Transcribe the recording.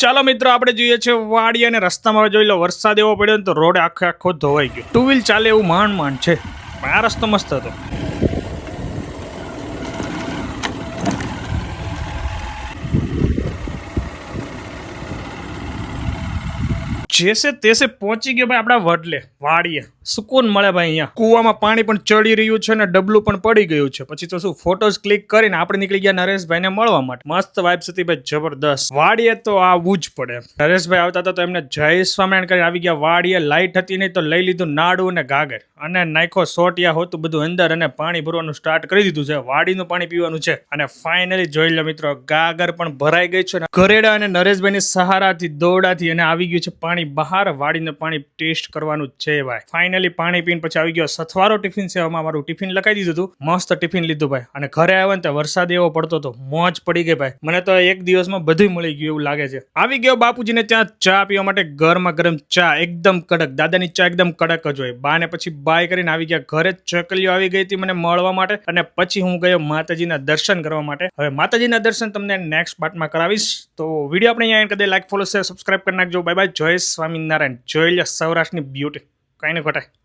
ચાલો મિત્રો, આપણે જોઈએ છે વાડી અને રસ્તામાં જોઈ લો, વરસાદ એવો પડ્યો ને તો રોડ આખો આખો ધોવાઈ ગયો. ટુ વ્હીલ ચાલે એવું માંડ માંડ છે. આ રસ્તો મસ્ત હતો. જેસે તેસે પહોંચી ગયો ભાઈ આપણા વડલે, વાડીએ. સુકૂન મળે ભાઈ અહીંયા. કૂવામાં પાણી પણ ચડી રહ્યું છે અને ડબલું પણ પડી ગયું છે. પછી તો શું ફોટોઝ ક્લિક કરીને આપણે નીકળી ગયા નરેશભાઈને મળવા માટે. મસ્ત વાઇબ્સ હતી ભાઈ, જબરદસ્ત. વાડીએ તો આવવું જ પડે. નરેશભાઈ આવતા હતા તો એમને જય સ્વામિનારાયણ કરી આવી ગયા. વાડીએ લાઇટ હતી નહીં તો લઈ લીધું નાડું અને ગાગર. અને નાખો સોટિયા હોતું બધું અંદર અને પાણી ભરવાનું સ્ટાર્ટ કરી દીધું છે. વાડીનું પાણી પીવાનું છે. અને ફાઇનલી જોઈ લો મિત્રો, ગાગર પણ ભરાઈ ગઈ છે. ઘરેડા અને નરેશભાઈની સહારાથી દોડાથી અને આવી ગયું છે પાણી. બહાર વાળીને પાણી ટેસ્ટ કરવાનું છે ભાઈ. ફાઇનલી પાણી પીને પછી આવી ગયો. સથવારો ટિફિન સેવામાં મારું ટિફિન લખાઈ દીધું હતું. મસ્ત ટિફિન લીધું ભાઈ. અને ઘરે આવ્યો ને વરસાદ એવો પડતો હતો. મોજ પડી ગઈ ભાઈ. મને તો એક દિવસમાં બધું મળી ગયું એવું લાગે છે. આવી ગયો બાપુજીને ત્યાં ચા પીવા માટે ગરમા ગરમ ચા. એકદમ કડક. દાદાની ચા એકદમ કડક જ હોય. બા ને પછી બાય કરીને આવી ગયા. ઘરે ચકલીઓ આવી ગઈ હતી મને મળવા માટે. અને પછી હું ગયો માતાજીના દર્શન કરવા માટે. હવે માતાજીના દર્શન તમને નેક્સ્ટ પાર્ટમાં કરાવીશ. તો વીડિયો આપણે અહીંયા કદાચ લાઈક ફોલો શેર સબસ્ક્રાઈબ કરી નાખજો. બાય બાય જય સ્વામિનારાયણ જોઈ લે સૌરાષ્ટ્રની બ્યુટી કઈ નહીં ઘટાય